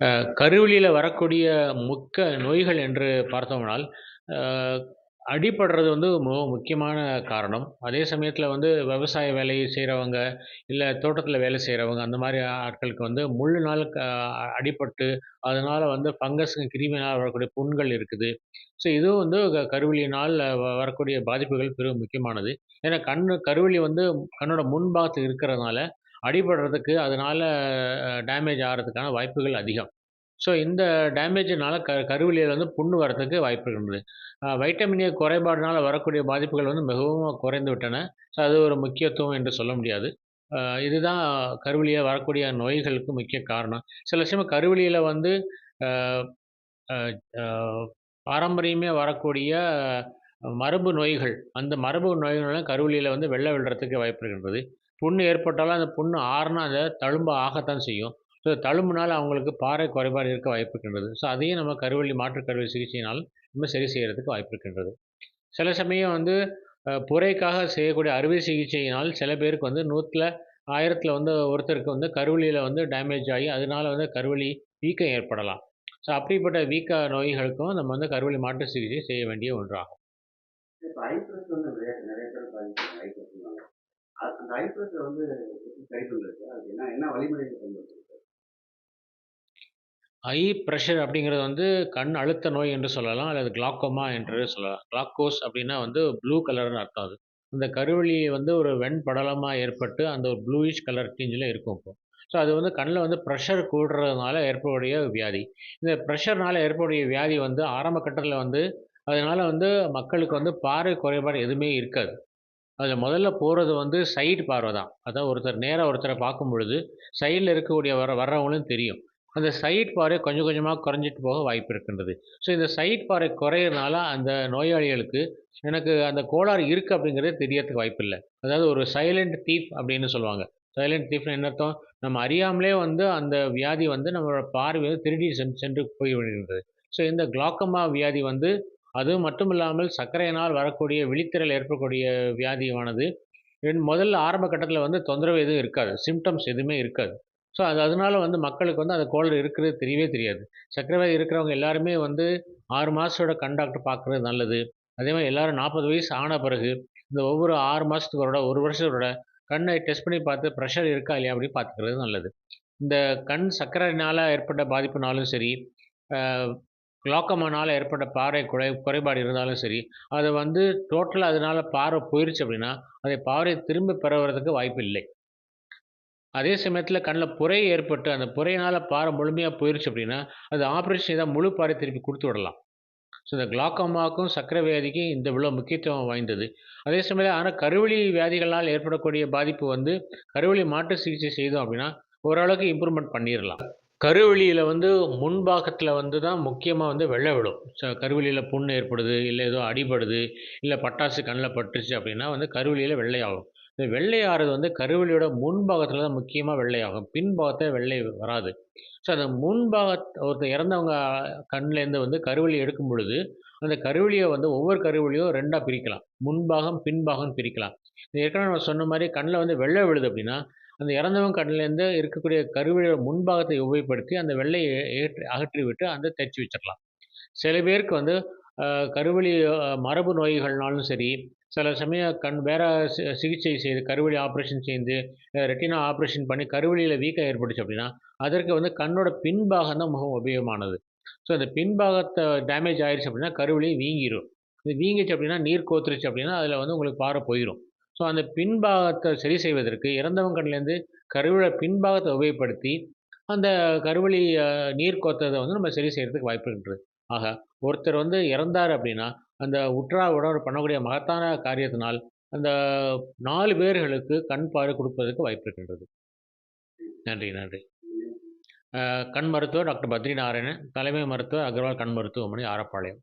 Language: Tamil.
அ வரக்கூடிய முக்க நோய்கள் என்று பார்த்தோம்னால், அடிபடுறது வந்து மு முக்கியமான காரணம். அதே சமயத்தில் வந்து விவசாய வேலை செய்கிறவங்க இல்லை தோட்டத்தில் வேலை செய்கிறவங்க அந்த மாதிரி ஆட்களுக்கு வந்து முழு க அடிபட்டு, அதனால் வந்து ஃபங்கஸ், கிருமினால் வரக்கூடிய புண்கள் இருக்குது. ஸோ இதுவும் வந்து க கருவிழியினால் வ வரக்கூடிய பாதிப்புகள் பெரும் முக்கியமானது. ஏன்னா கண் கருவிழி வந்து கண்ணோட முன்பாகத்தில் இருக்கிறதுனால, அடிபடுறதுக்கு அதனால் டேமேஜ் ஆகிறதுக்கான வாய்ப்புகள் அதிகம். ஸோ இந்த டேமேஜினால் க கருவிலியில் வந்து புண்ணு வரத்துக்கு வாய்ப்பு இருந்தது. வைட்டமின் ஏ குறைபாடுனால் வரக்கூடிய பாதிப்புகள் வந்து மிகவும் குறைந்து விட்டன. ஸோ அது ஒரு முக்கியத்துவம் என்று சொல்ல முடியாது. இதுதான் கருவிலியில் வரக்கூடிய நோய்களுக்கு முக்கிய காரணம். சில சமயம் கருவிலியில் வந்து பாரம்பரியமே வரக்கூடிய மரபு நோய்கள், அந்த மரபு நோய்கள்னால கருவிலியில் வந்து வெள்ளை விழுறதுக்கு வாய்ப்பு இருக்கின்றது. புண்ணு ஏற்பட்டாலும் அந்த புண்ணு ஆறுனா அதை தழும்பு ஆகத்தான் செய்யும். ஸோ தழும்புனால அவங்களுக்கு பாறை குறைபாடு இருக்க வாய்ப்பு இருக்கின்றது. ஸோ அதையும் நம்ம கருவள்ளி மாற்று கருவிழி சிகிச்சையினால் நம்ம சரி செய்கிறதுக்கு வாய்ப்பு இருக்கின்றது. சில சமயம் வந்து புறைக்காக புரைக்காக செய்யக்கூடிய அறுவை சிகிச்சையினால் சில பேருக்கு வந்து 100ல 1000த்துல வந்து ஒருத்தருக்கு வந்து கருவிழியில வந்து டேமேஜ் ஆகி, அதனால் வந்து கருவிழி வீக்கம் ஏற்படலாம். ஸோ அப்படிப்பட்ட வீக்க நோய்களுக்கும் நம்ம வந்து கருவிழி மாற்று சிகிச்சை செய்ய வேண்டிய ஒன்றாகும். அந்த ஐ வந்து எப்படி சரி அது என்ன என்ன வழிமுறைகள் பயன்படுத்துறது? ஐ ப்ரெஷர் அப்படிங்கிறது வந்து கண் அழுத்த நோய் என்று சொல்லலாம். அல்லது கிளாக்கோமா என்று சொல்லலாம். கிளாக்கோஸ் அப்படின்னா வந்து ப்ளூ கலர்னு அர்த்தம் அது. இந்த கருவழி வந்து ஒரு வெண்படலமா ஏற்பட்டு, அந்த ஒரு ப்ளூயிஷ் கலர் டிஞ்சில இருக்கும் இப்போ. ஸோ அது வந்து கண்ணில் வந்து ப்ரெஷர் கூடுறதுனால ஏற்படக்கூடிய வியாதி. இந்த பிரஷர்னால ஏற்படக்கூடிய வியாதி வந்து ஆரம்ப கட்டத்தில் வந்து அதனால் வந்து மக்களுக்கு வந்து பார்வை குறைபாடு எதுவுமே இருக்காது. அதில் முதல்ல போகிறது வந்து சைடு பார்வை தான். அதாவது ஒருத்தர் நேராக ஒருத்தரை பார்க்கும் பொழுது, சைடில் இருக்கக்கூடிய வர வர்றவங்களும் தெரியும். அந்த சைட் பாறை கொஞ்சம் கொஞ்சமாக குறைஞ்சிட்டு போக வாய்ப்பு இருக்கின்றது. ஸோ இந்த சைட் பாறை குறையிறதுனால அந்த நோயாளிகளுக்கு, எனக்கு அந்த கோளாறு இருக்குது அப்படிங்கிறதே தெரியறதுக்கு வாய்ப்பில்ல. அதாவது ஒரு சைலண்ட் தீஃப் அப்படின்னு சொல்லுவாங்க. சைலன்ட் தீஃப்னா என்ன அர்த்தம்? நம்ம அறியாமலே வந்து அந்த வியாதி வந்து நம்மளோட பார்வைய திருடி சென் சென்று போய்விடுகின்றது. ஸோ இந்த குளாக்கமா வியாதி வந்து அது மட்டும் இல்லாமல் சர்க்கரையினால் வரக்கூடிய விழித்திரல் ஏற்படக்கூடிய வியாதியானது, முதல்ல ஆரம்ப கட்டத்தில் வந்து தொந்தரவு எதுவும் இருக்காது. சிம்டம்ஸ் எதுவுமே இருக்காது. ஸோ அது அதனால வந்து மக்களுக்கு வந்து அந்த கோளர் இருக்கிறது தெரியவே தெரியாது. சர்க்கரை வியாதி இருக்கிறவங்க எல்லாருமே வந்து ஆறு மாதத்தோட கண் டாக்டர் பார்க்குறது நல்லது. அதே மாதிரி எல்லோரும் நாற்பது வயசு ஆன பிறகு, இந்த ஒவ்வொரு ஆறு மாதத்துக்கோட ஒரு தடவ, 1 வருஷத்துக்கு ஒரு கண்ணை டெஸ்ட் பண்ணி பார்த்து ப்ரெஷர் இருக்கா இல்லையா அப்படின்னு பார்த்துக்கிறது நல்லது. இந்த கண் சர்க்கரையினால ஏற்பட்ட பாதிப்புனாலும் சரி, குளாக்கோமானால ஏற்பட்ட பாறை குறை குறைபாடு இருந்தாலும் சரி, அதை வந்து டோட்டலாக அதனால பார்வை போயிருச்சு அப்படின்னா, அதை பாறை திரும்ப பெற வரதுக்கு வாய்ப்பு இல்லை. அதே சமயத்தில் கண்ணில் புரை ஏற்பட்டு, அந்த புரையினால் பாறை முழுமையாக போயிடுச்சு அப்படின்னா, அது ஆப்ரேஷன் தான் முழு பாறை திருப்பி கொடுத்து விடலாம். ஸோ இந்த குளாக்கோமாவுக்கும், சக்கரை வியாதிக்கும் இந்த இவ்வளோ முக்கியத்துவம் வாய்ந்தது. அதே சமயம் ஆனால் கருவழி வியாதிகளால் ஏற்படக்கூடிய பாதிப்பு வந்து, கருவழி மாற்று சிகிச்சை செய்தோம் அப்படின்னா, ஓரளவுக்கு இம்ப்ரூவ்மெண்ட் பண்ணிடலாம் கருவெளியில் வந்து முன்பாகத்தில் வந்து தான் முக்கியமாக வந்து வெள்ளை விழும். ஸோ கருவெளியில் புண் ஏற்படுது, இல்லை ஏதோ அடிபடுது, இல்லை பட்டாசு கண்ணில் பட்டுருச்சு அப்படின்னா வந்து கருவெளியில் வெள்ளையாகும். இந்த வெள்ளையாகிறது வந்து கருவெளியோட முன்பாகத்தில் தான் முக்கியமாக வெள்ளையாகும். பின்பாகத்தில வெள்ளை வராது. ஸோ அந்த முன்பாகத் ஒருத்தர் இறந்தவங்க கண்லேருந்து வந்து கருவெளி எடுக்கும் பொழுது, அந்த கருவெளியை வந்து ஒவ்வொரு கருவெளியும் ரெண்டாக பிரிக்கலாம். முன்பாகம், பின்பாகம் பிரிக்கலாம். ஏற்கனவே நம்ம சொன்ன மாதிரி கண்ணில் வந்து வெள்ளை விழுது அப்படின்னா, அந்த இறந்தவங்க கண்லேருந்து இருக்கக்கூடிய கருவிழ முன்பாகத்தை உபயோகப்படுத்தி அந்த வெள்ளையை ஏற்றி அகற்றிவிட்டு அந்த தைச்சி வச்சிடலாம் சில பேருக்கு வந்து கருவழி மரபு நோய்கள்னாலும் சரி, சில சமயம் கண் வேற சிகிச்சை செய்து கருவழி ஆப்ரேஷன் செய்து, ரெட்டினா ஆப்ரேஷன் பண்ணி கருவழியில் வீக்கம் ஏற்பட்டுச்சு அப்படின்னா, அதற்கு வந்து கண்ணோட பின்பாகம் தான் மிகவும் உபயோகமானது. ஸோ அந்த பின்பாகத்தை டேமேஜ் ஆயிடுச்சு அப்படின்னா, கருவழி வீங்கிரும். இது வீங்கிச்சு அப்படின்னா, நீர் கோத்துருச்சு அப்படின்னா, அதில் வந்து உங்களுக்கு பாறை போயிடும் ஸோ அந்த பின்பாகத்தை சரி செய்வதற்கு இறந்தவங்க கண்லேருந்து கருவிழ பின்பாகத்தை உபயோகப்படுத்தி, அந்த கருவழி நீர் கோத்ததை வந்து நம்ம சரி செய்கிறதுக்கு வாய்ப்பு இருக்கின்றது. ஆக, ஒருத்தர் வந்து இறந்தார் அப்படின்னா, அந்த உற்றா உறவினர் பண்ணக்கூடிய மகத்தான காரியத்தினால், அந்த நாலு பேர்களுக்கு கண் பார்வை கொடுப்பதற்கு வாய்ப்பு இருக்கின்றது. நன்றி, நன்றி. கண் மருத்துவர் டாக்டர் பத்ரி நாராயணன், தலைமை மருத்துவர் அகர்வால் கண் மருத்துவமனை, ஆரப்பாளையம்.